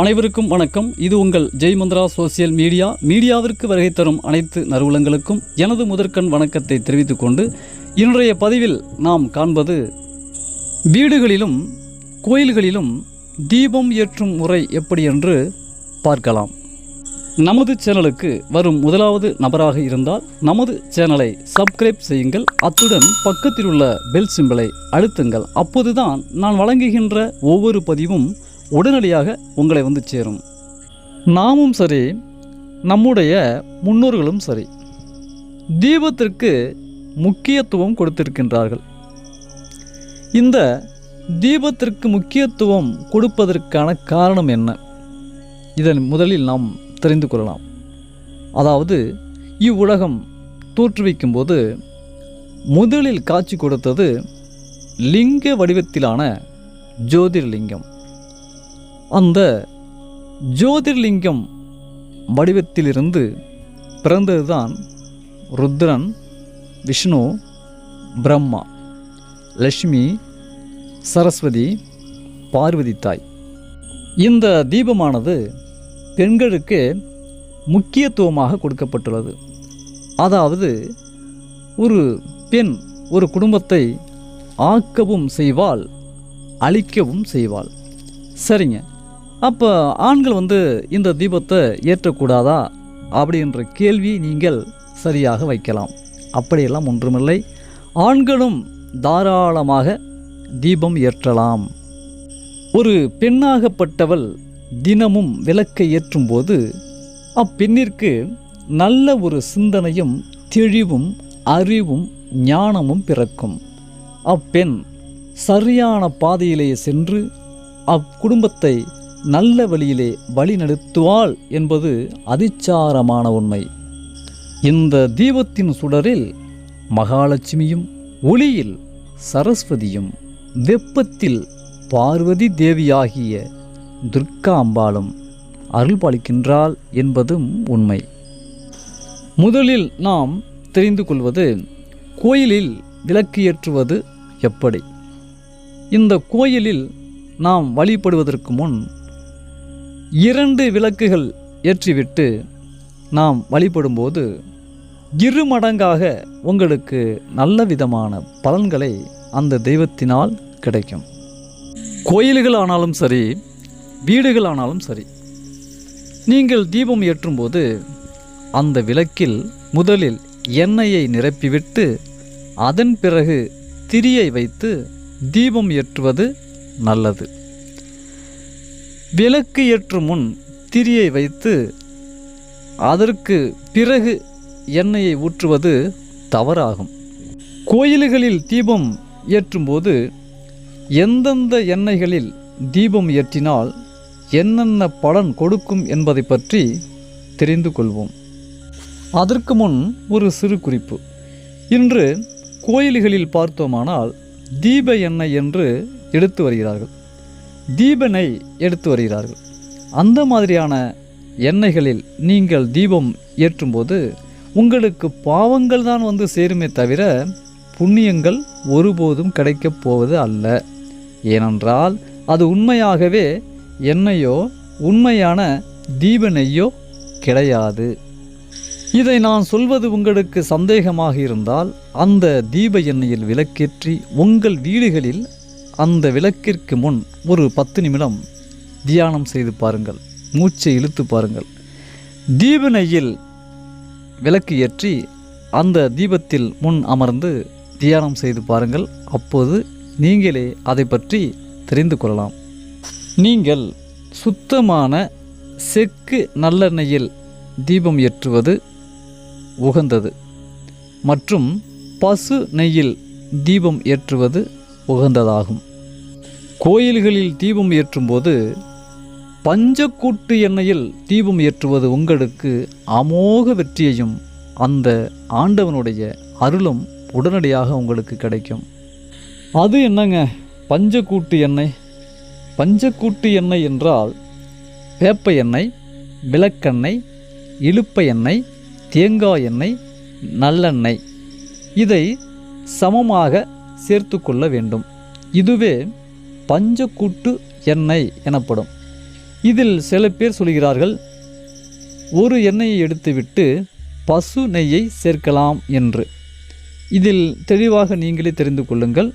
அனைவருக்கும் வணக்கம். இது உங்கள் ஜெய் மந்திரா சோசியல் மீடியா. மீடியாவிற்கு வருகை தரும் அனைத்து நறுவலங்களுக்கும் எனது முதற்கண் வணக்கத்தை தெரிவித்துக் கொண்டு இன்றைய பதிவில் நாம் காண்பது வீடுகளிலும் கோயில்களிலும் தீபம் ஏற்றும் முறை எப்படி என்று பார்க்கலாம். நமது சேனலுக்கு வரும் முதலாவது நபராக இருந்தால் நமது சேனலை சப்ஸ்கிரைப் செய்யுங்கள். அத்துடன் பக்கத்தில் உள்ள பெல் சிம்பிளை அழுத்துங்கள். அப்போதுதான் நான் வழங்குகின்ற ஒவ்வொரு பதிவும் உடனடியாக உங்களை வந்து சேரும். நாமும் சரி நம்முடைய முன்னோர்களும் சரி தீபத்திற்கு முக்கியத்துவம் கொடுத்திருக்கின்றார்கள். இந்த தீபத்திற்கு முக்கியத்துவம் கொடுப்பதற்கான காரணம் என்ன? இதன் முதலில் நாம் தெரிந்து கொள்ளலாம். அதாவது இவ்வுலகம் தோற்றுவிக்கும்போது முதலில் காட்சி கொடுத்தது லிங்க வடிவத்திலான ஜோதிர்லிங்கம். அந்த ஜோதிர்லிங்கம் வடிவத்திலிருந்து பிறந்ததுதான் ருத்ரன் விஷ்ணு பிரம்மா லக்ஷ்மி சரஸ்வதி பார்வதி தாய். இந்த தீபமானது பெண்களுக்கு முக்கியத்துவமாக கொடுக்கப்பட்டுள்ளது. அதாவது ஒரு பெண் ஒரு குடும்பத்தை ஆக்கவும் செய்வாள் அழிக்கவும் செய்வாள். சரிங்க. அப்போ ஆண்கள் வந்து இந்த தீபத்தை ஏற்றக்கூடாதா? அப்படின்ற கேள்வி நீங்கள் சரியாக வைக்கலாம். அப்படியெல்லாம் ஒன்றுமில்லை. ஆண்களும் தாராளமாக தீபம் ஏற்றலாம். ஒரு பெண்ணாகப்பட்டவள் தினமும் விளக்கை ஏற்றும்போது அப்பெண்ணிற்கு நல்ல ஒரு சிந்தனையும் தெளிவும் அறிவும் ஞானமும் பிறக்கும். அப்பெண் சரியான பாதையிலேயே சென்று அக்குடும்பத்தை நல்ல வழியிலே வழிநடத்துவாள் என்பது அதிச்சாரமான உண்மை. இந்த தீபத்தின் சுடரில் மகாலட்சுமியும் ஒளியில் சரஸ்வதியும் வெப்பத்தில் பார்வதி தேவியாகிய துர்க்கா அம்பாளும் அருள்பாலிக்கின்றாள் என்பதும் உண்மை. முதலில் நாம் தெரிந்து கொள்வது கோயிலில் விளக்கு ஏற்றுவது எப்படி? இந்த கோயிலில் நாம் வழிபடுவதற்கு முன் இரண்டு விளக்குகள் ஏற்றிவிட்டு நாம் வழிபடும்போது இரு மடங்காக உங்களுக்கு நல்ல விதமான பலன்களை அந்த தெய்வத்தினால் கிடைக்கும். கோயில்கள் ஆனாலும் சரி வீடுகள் ஆனாலும் சரி நீங்கள் தீபம் ஏற்றும்போது அந்த விளக்கில் முதலில் எண்ணெயை நிரப்பிவிட்டு அதன் பிறகு திரியை வைத்து தீபம் ஏற்றுவது நல்லது. விளக்கு ஏற்றும் முன் திரியை வைத்து அதற்கு பிறகு எண்ணெயை ஊற்றுவது தவறாகும். கோயில்களில் தீபம் ஏற்றும்போது எந்தெந்த எண்ணெய்களில் தீபம் ஏற்றினால் என்னென்ன பலன் கொடுக்கும் என்பதை பற்றி தெரிந்து கொள்வோம். அதற்கு முன் ஒரு சிறு குறிப்பு. இன்று கோயில்களில் பார்த்தோமானால் தீப எண்ணெய் என்று எடுத்து வருகிறார்கள். தீபனை எடுத்து வருகிறார்கள். அந்த மாதிரியான எண்ணெய்களில் நீங்கள் தீபம் ஏற்றும்போது உங்களுக்கு பாவங்கள் தான் வந்து சேருமே தவிர புண்ணியங்கள் ஒருபோதும் கிடைக்கப் போவது அல்ல. ஏனென்றால் அது உண்மையாகவே எண்ணெயோ உண்மையான தீபனையோ கிடையாது. இதை நான் சொல்வது உங்களுக்கு சந்தேகமாக இருந்தால் அந்த தீப எண்ணெயில் விளக்கேற்றி உங்கள் வீடுகளில் அந்த விளக்கிற்கு முன் ஒரு பத்து நிமிடம் தியானம் செய்து பாருங்கள். மூச்சை இழுத்து பாருங்கள். தீப நெய்யில் விளக்கு ஏற்றி அந்த தீபத்தில் முன் அமர்ந்து தியானம் செய்து பாருங்கள். அப்போது நீங்களே அதை பற்றி தெரிந்து கொள்ளலாம். நீங்கள் சுத்தமான செக்கு நல்லெண்ணெயில் தீபம் ஏற்றுவது உகந்தது மற்றும் பசு நெய்யில் தீபம் ஏற்றுவது உகந்ததாகும். கோயில்களில் தீபம் ஏற்றும்போது பஞ்சக்கூட்டு எண்ணெயில் தீபம் ஏற்றுவது உங்களுக்கு அமோக வெற்றியையும் அந்த ஆண்டவனுடைய அருளும் உடனடியாக உங்களுக்கு கிடைக்கும். அது என்னங்க? பஞ்சக்கூட்டு எண்ணெய்? பஞ்சக்கூட்டு எண்ணெய் என்றால் வேப்ப எண்ணெய் விளக்கெண்ணெய் இழுப்ப எண்ணெய் தேங்காய் எண்ணெய் நல்லெண்ணெய். இதை சமமாக சேர்த்து கொள்ள வேண்டும். இதுவே பஞ்சக்கூட்டு எண்ணெய் எனப்படும். இதில் சில பேர் சொல்கிறார்கள் ஒரு எண்ணெயை எடுத்துவிட்டு பசு நெய்யை சேர்க்கலாம் என்று. இதில் தெளிவாக நீங்களே தெரிந்து கொள்ளுங்கள்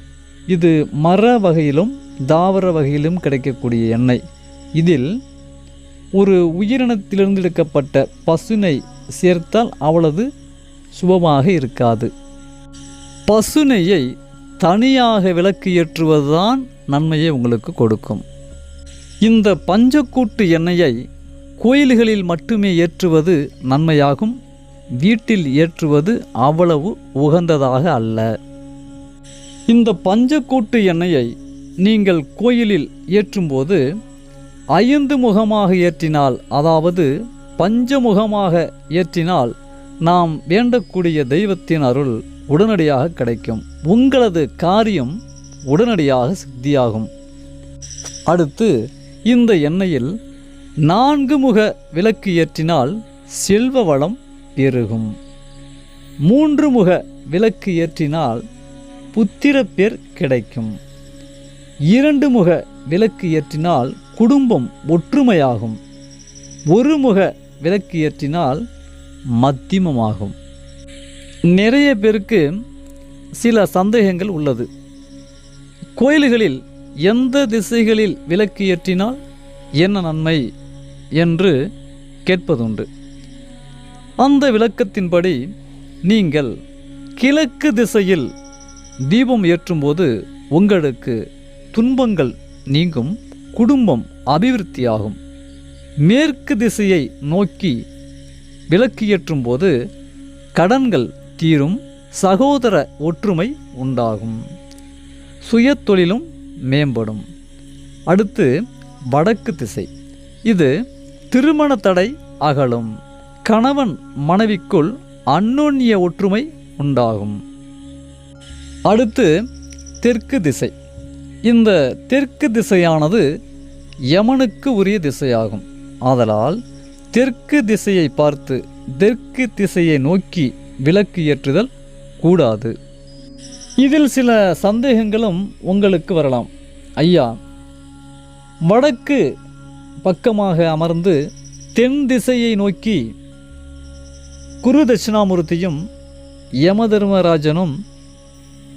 இது மர வகையிலும் தாவர வகையிலும் கிடைக்கக்கூடிய எண்ணெய். இதில் ஒரு உயிரினத்திலிருந்து எடுக்கப்பட்ட பசுனை சேர்த்தால் அவ்வளவு சுபமாக இருக்காது. பசுனையை தனியாக விளக்கு ஏற்றுவதுதான் நன்மையை உங்களுக்கு கொடுக்கும். இந்த பஞ்சக்கூட்டு எண்ணெயை கோயில்களில் மட்டுமே ஏற்றுவது நன்மையாகும் வீட்டில் ஏற்றுவது அவ்வளவு உகந்ததாக அல்ல. இந்த பஞ்சக்கூட்டு எண்ணெயை நீங்கள் கோயிலில் ஏற்றும்போது ஐந்து முகமாக ஏற்றினால் அதாவது பஞ்சமுகமாக ஏற்றினால் நாம் வேண்டக்கூடிய தெய்வத்தின் அருள் உடனடியாக கிடைக்கும். உங்களது காரியம் உடனடியாக சித்தியாகும். அடுத்து இந்த எண்ணெயில் நான்கு முக விளக்கு ஏற்றினால் செல்வ வளம் பெருகும். மூன்று முக விளக்கு ஏற்றினால் புத்திரப்பேர் கிடைக்கும். இரண்டு முக விளக்கு ஏற்றினால் குடும்பம் ஒற்றுமையாகும். ஒரு முக விளக்கு ஏற்றினால் மத்தியமமாகும். நிறைய பேருக்கு சில சந்தேகங்கள் உள்ளது. கோயில்களில் எந்த திசைகளில் விளக்கு ஏற்றினால் என்ன நன்மை என்று கேட்பதுண்டு. அந்த விளக்கத்தின்படி நீங்கள் கிழக்கு திசையில் தீபம் ஏற்றும்போது உங்களுக்கு துன்பங்கள் நீங்கும் குடும்பம் அபிவிருத்தியாகும். மேற்கு திசையை நோக்கி விளக்கு ஏற்றும்போது கடன்கள் தீரும் சகோதர ஒற்றுமை உண்டாகும். சுயத்தொழிலும் மேம்படும். அடுத்து வடக்கு திசை. இது திருமண தடை அகலும். கணவன் மனைவிக்குள் அந்யோன்ய ஒற்றுமை உண்டாகும். அடுத்து தெற்கு திசை. இந்த தெற்கு திசையானது யமனுக்கு உரிய திசையாகும். ஆதலால் தெற்கு திசையை பார்த்து தெற்கு திசையை நோக்கி விளக்கு ஏற்றுதல் கூடாது. இதில் சில சந்தேகங்களும் உங்களுக்கு வரலாம். ஐயா வடக்கு பக்கமாக அமர்ந்து தென் திசையை நோக்கி குரு தட்சிணாமூர்த்தியும் யமதர்மராஜனும்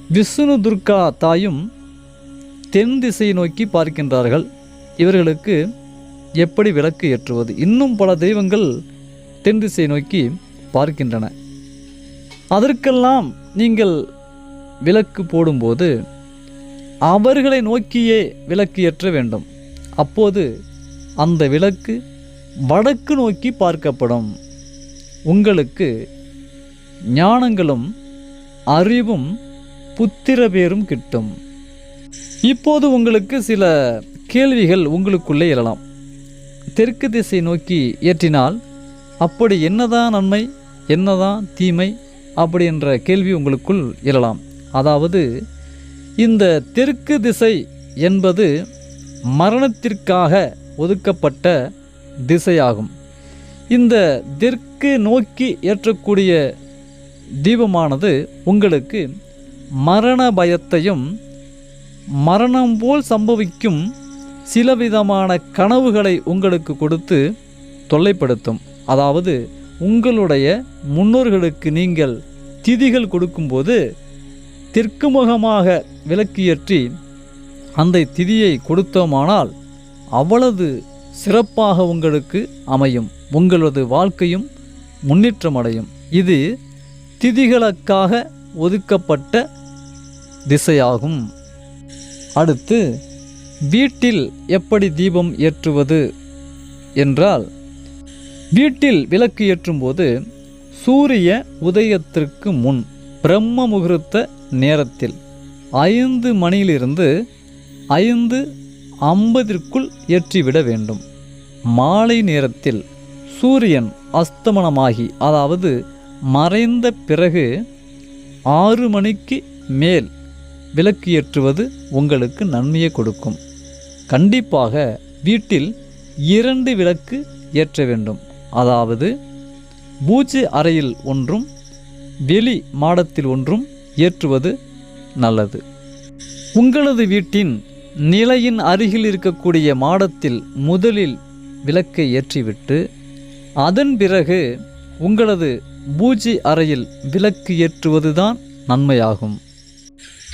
விஷ்ணு துர்கா தாயும் தென் திசையை நோக்கி பார்க்கின்றார்கள். இவர்களுக்கு எப்படி விளக்கு ஏற்றுவது? இன்னும் பல தெய்வங்கள் தென் திசையை நோக்கி பார்க்கின்றன. அதற்கெல்லாம் நீங்கள் விளக்கு போடும்போது அவர்களை நோக்கியே விளக்கு ஏற்ற வேண்டும். அப்போது அந்த விளக்கு வடக்கு நோக்கி பார்க்கப்படும். உங்களுக்கு ஞானங்களும் அறிவும் புத்திர பேரும் கிட்டும். இப்போது உங்களுக்கு சில கேள்விகள் உங்களுக்குள்ளே எழலாம். தெற்கு திசை நோக்கி ஏற்றினால் அப்படி என்னதான் நன்மை என்னதான் தீமை அப்படி என்ற கேள்வி உங்களுக்குள் எழலாம். அதாவது இந்த தெற்கு திசை என்பது மரணத்திற்காக ஒதுக்கப்பட்ட திசையாகும். இந்த தெற்கு நோக்கி ஏற்றக்கூடிய தீபமானது உங்களுக்கு மரண பயத்தையும் மரணம் போல் சம்பவிக்கும் சில விதமான கனவுகளை உங்களுக்கு கொடுத்து தொல்லைப்படுத்தும். அதாவது உங்களுடைய முன்னோர்களுக்கு நீங்கள் திதிகள் கொடுக்கும்போது தெற்கு முகமாக விளக்கியற்றி அந்த திதியை கொடுத்தோமானால் அவ்வளவு சிறப்பாக உங்களுக்கு அமையும். உங்களது வாழ்க்கையும் முன்னேற்றமடையும். இது திதிகளுக்காக ஒதுக்கப்பட்ட திசையாகும். அடுத்து வீட்டில் எப்படி தீபம் ஏற்றுவது என்றால் வீட்டில் விளக்கு ஏற்றும்போது சூரிய உதயத்திற்கு முன் பிரம்ம முகூர்த்த நேரத்தில் ஐந்து மணியிலிருந்து ஐந்து ஐம்பதிற்குள் ஏற்றிவிட வேண்டும். மாலை நேரத்தில் சூரியன் அஸ்தமனமாகி அதாவது மறைந்த பிறகு ஆறு மணிக்கு மேல் விளக்கு ஏற்றுவது உங்களுக்கு நன்மையை கொடுக்கும். கண்டிப்பாக வீட்டில் இரண்டு விளக்கு ஏற்ற வேண்டும். அதாவது பூஜை அறையில் ஒன்றும் வெளி மாடத்தில் ஒன்றும் ஏற்றுவது நல்லது. உங்களது வீட்டின் நிலையின் அருகில் இருக்கக்கூடிய மாடத்தில் முதலில் விளக்கை ஏற்றிவிட்டு அதன் பிறகு உங்களது பூஜை அறையில் விளக்கு ஏற்றுவதுதான் நன்மையாகும்.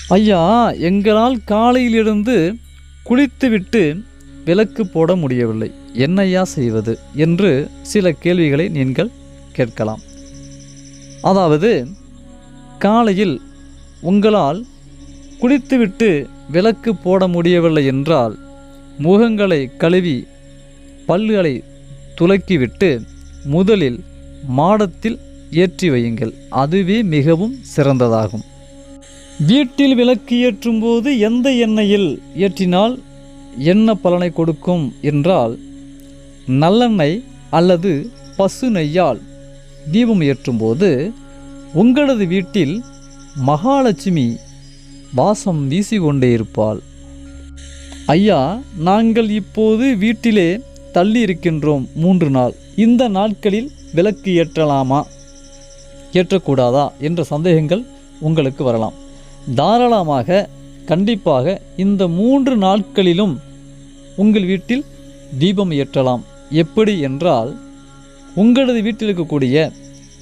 ஐயா எங்களால் காலையிலிருந்து குளித்துவிட்டு விளக்கு போட முடியவில்லை. என்னையா செய்வது என்று சில கேள்விகளை நீங்கள் கேட்கலாம். அதாவது காலையில் உங்களால் குளித்துவிட்டு விளக்கு போட முடியவில்லை என்றால் முகங்களை கழுவி பல்லுகளை துலக்கிவிட்டு முதலில் மாடத்தில் ஏற்றி வையுங்கள். அதுவே மிகவும் சிறந்ததாகும். வீட்டில் விளக்கு ஏற்றும் போது எந்த எண்ணெயில் ஏற்றினால் என்ன பலனை கொடுக்கும் என்றால் நல்லெண்ணெய் அல்லது பசு நெய்யால் தீபம் ஏற்றும்போது உங்களது வீட்டில் மகாலட்சுமி வாசம் வீசிக்கொண்டே இருப்பாள் ஐயா நாங்கள் இப்போது வீட்டிலே தள்ளி இருக்கின்றோம் மூன்று நாள். இந்த நாட்களில் விளக்கு ஏற்றலாமா? ஏற்றக்கூடாதா? என்ற சந்தேகங்கள் உங்களுக்கு வரலாம். தாராளமாக கண்டிப்பாக இந்த மூன்று நாட்களிலும் உங்கள் வீட்டில் தீபம் ஏற்றலாம். எப்படி என்றால் உங்களது வீட்டில் இருக்கக்கூடிய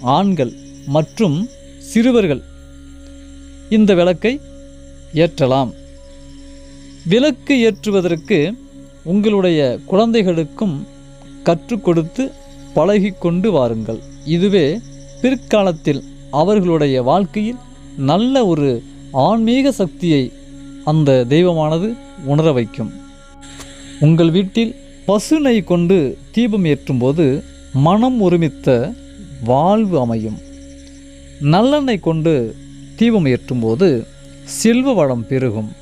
ஆண்கள் மற்றும் சிறுவர்கள் இந்த விளக்கை ஏற்றலாம். விளக்கு ஏற்றுவதற்கு உங்களுடைய குழந்தைகளுக்கும் கற்றுக் கொடுத்து பழகிக்கொண்டு வாருங்கள். இதுவே பிற்காலத்தில் அவர்களுடைய வாழ்க்கையில் நல்ல ஒரு ஆன்மீக சக்தியை அந்த தெய்வமானது உணர வைக்கும். உங்கள் வீட்டில் பசுனை கொண்டு தீபம் ஏற்றும்போது மனம் ஒருமித்த வாழ்வு அமையும். நல்லெண்ணெய் கொண்டு தீபம் ஏற்றும்போது செல்வ வளம் பெருகும்.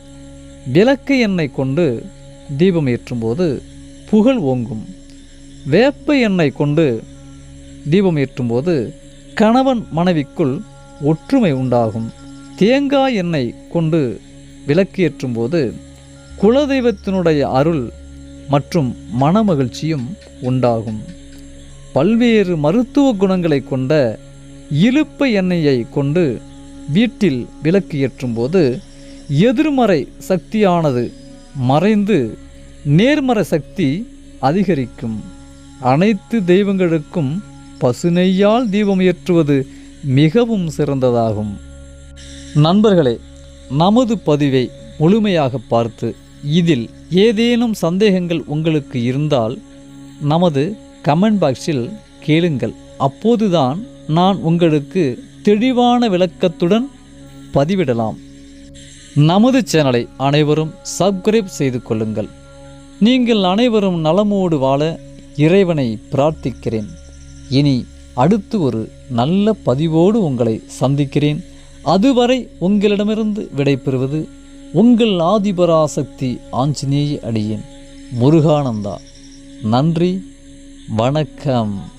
விளக்கு எண்ணெய் கொண்டு தீபம் ஏற்றும்போது புகழ் ஓங்கும். வேப்ப எண்ணெய் கொண்டு தீபம் ஏற்றும்போது கணவன் மனைவிக்குள் ஒற்றுமை உண்டாகும். தேங்காய் எண்ணெய் கொண்டு விளக்கு ஏற்றும்போது குலதெய்வத்தினுடைய அருள் மற்றும் மனமகிழ்ச்சியும் உண்டாகும். பல்வேறு மருத்துவ குணங்களை கொண்ட இழுப்பு எண்ணெயை கொண்டு வீட்டில் விளக்கு ஏற்றும்போது எதிர்மறை சக்தியானது மறைந்து நேர்மறை சக்தி அதிகரிக்கும். அனைத்து தெய்வங்களுக்கும் பசுநெய்யால் தீபம் ஏற்றுவது மிகவும் சிறந்ததாகும். நண்பர்களே நமது பதிவை முழுமையாக பார்த்து இதில் ஏதேனும் சந்தேகங்கள் உங்களுக்கு இருந்தால் நமது கமெண்ட் பாக்ஸில் கேளுங்கள். அப்போதுதான் நான் உங்களுக்கு தெளிவான விளக்கத்துடன் பதிவிடலாம். நமது சேனலை அனைவரும் சப்ஸ்கிரைப் செய்து கொள்ளுங்கள். நீங்கள் அனைவரும் நலமோடு வாழ இறைவனை பிரார்த்திக்கிறேன். இனி அடுத்து ஒரு நல்ல பதிவோடு உங்களை சந்திக்கிறேன். அதுவரை உங்களிடமிருந்து விடைபெறுவது உங்கள் ஆதிபராசக்தி ஆஞ்சநேய அடியேன். முருகானந்தா நன்றி வணக்கம்.